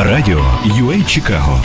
Радіо UA Чикаго.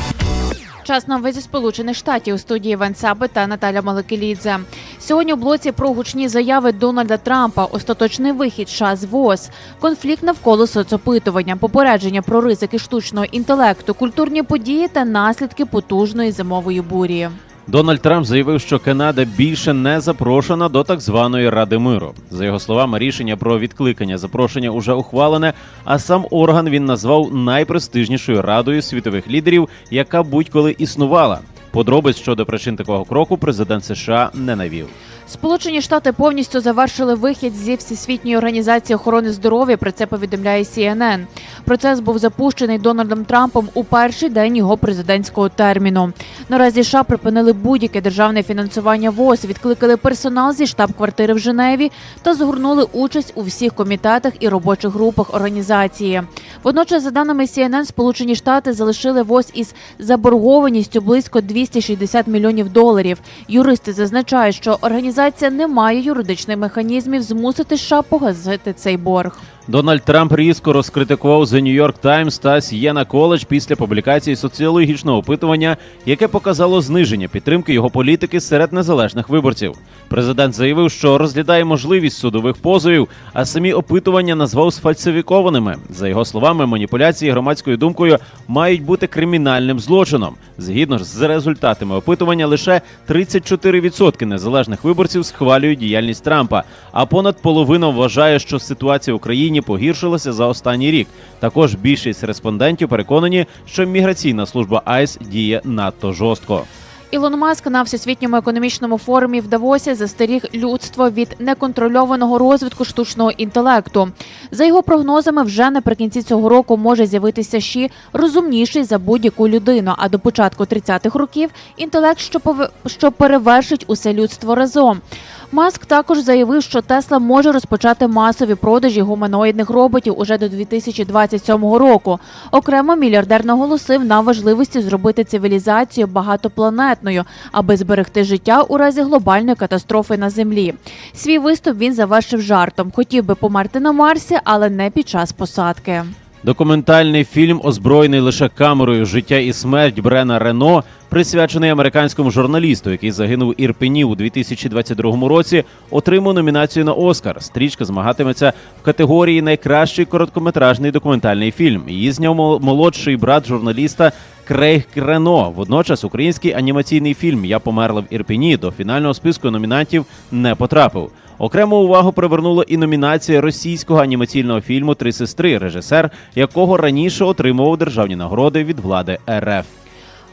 Час новин зі сполучених штатів у студії Саби та Наталя Маликелідзе. Сьогодні у блоці про гучні заяви Дональда Трампа, остаточний вихід США з ВОЗ, конфлікт навколо соцопитування, попередження про ризики штучного інтелекту, культурні події та наслідки потужної зимової бурі. Дональд Трамп заявив, що Канада більше не запрошена до так званої Ради миру. За його словами, рішення про відкликання запрошення уже ухвалене, а сам орган він назвав найпрестижнішою радою світових лідерів, яка будь-коли існувала. Подробиць щодо причин такого кроку президент США не навів. Сполучені Штати повністю завершили вихід зі всесвітньої організації охорони здоров'я. Про це повідомляє CNN. Процес був запущений Дональдом Трампом у перший день його президентського терміну. Наразі США припинили будь-яке державне фінансування ВОЗ, відкликали персонал зі штаб-квартири в Женеві та згорнули участь у всіх комітетах і робочих групах організації. Водночас, за даними CNN, Сполучені Штати залишили ВОЗ із заборгованістю близько 260 мільйонів доларів. Юристи зазначають, що організація не має юридичних механізмів змусити США погасити цей борг. Дональд Трамп різко розкритикував The New York Times та Сієна Коледж після публікації соціологічного опитування, яке показало зниження підтримки його політики серед незалежних виборців. Президент заявив, що розглядає можливість судових позовів, а самі опитування назвав сфальсифікованими. За його словами, маніпуляції громадською думкою мають бути кримінальним злочином. Згідно з результатами опитування, лише 34% незалежних виборців схвалюють діяльність Трампа, а понад половина вважає, що ситуація в Україні погіршилася за останній рік. Також більшість респондентів переконані, що міграційна служба АЙС діє надто жорстко. Ілон Маск на всесвітньому економічному форумі в Давосі застеріг людство від неконтрольованого розвитку штучного інтелекту. За його прогнозами, вже наприкінці цього року може з'явитися ще розумніший за будь-яку людину. А до початку 30-х років інтелект, що пове- що перевершить усе людство разом. Маск також заявив, що Тесла може розпочати масові продажі гуманоїдних роботів уже до 2027 року. Окремо мільярдер наголосив на важливості зробити цивілізацію багатопланетною, аби зберегти життя у разі глобальної катастрофи на землі. Свій виступ він завершив жартом. Хотів би померти на Марсі, але не під час посадки. Документальний фільм, озброєний лише камерою життя і смерть Брена Рено, присвячений американському журналісту, який загинув в Ірпені у 2022 році, отримав номінацію на Оскар. Стрічка змагатиметься в категорії найкращий короткометражний документальний фільм. Її зняв молодший брат журналіста Крейг Рено. Водночас український анімаційний фільм Я померла в Ірпені до фінального списку номінантів не потрапив. Окрему увагу привернула і номінація російського анімаційного фільму Три сестри, режисер якого раніше отримував державні нагороди від влади РФ.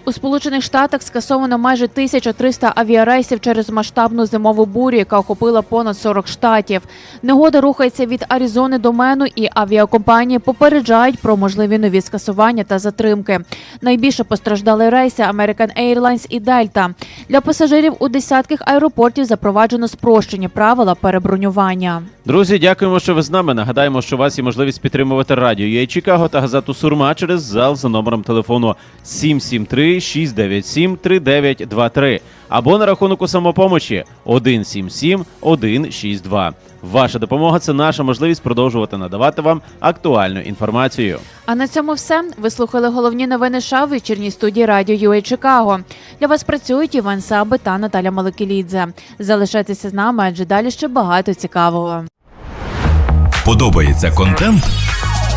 У Сполучених Штатах скасовано майже 1300 авіарейсів через масштабну зимову бурю, яка охопила понад 40 штатів. Негода рухається від Аризони до Мену, і авіакомпанії попереджають про можливі нові скасування та затримки. Найбільше постраждали рейси American Airlines і Delta. Для пасажирів у десятках аеропортів запроваджено спрощені правила перебронювання. Друзі, дякуємо, що ви з нами. Нагадаємо, що у вас є можливість підтримувати радіо UA Чикаго та газету Сурма через зал за номером телефону 773 697 3923 або на рахунок у самопомочі 177 162. Ваша допомога це наша можливість продовжувати надавати вам актуальну інформацію. А на цьому все. Ви слухали головні новини США в вечірній студії радіо UA Чикаго. Для вас працюють Іван Саби та Наталя Маликелідзе. Залишайтеся з нами, адже далі ще багато цікавого. Подобається контент?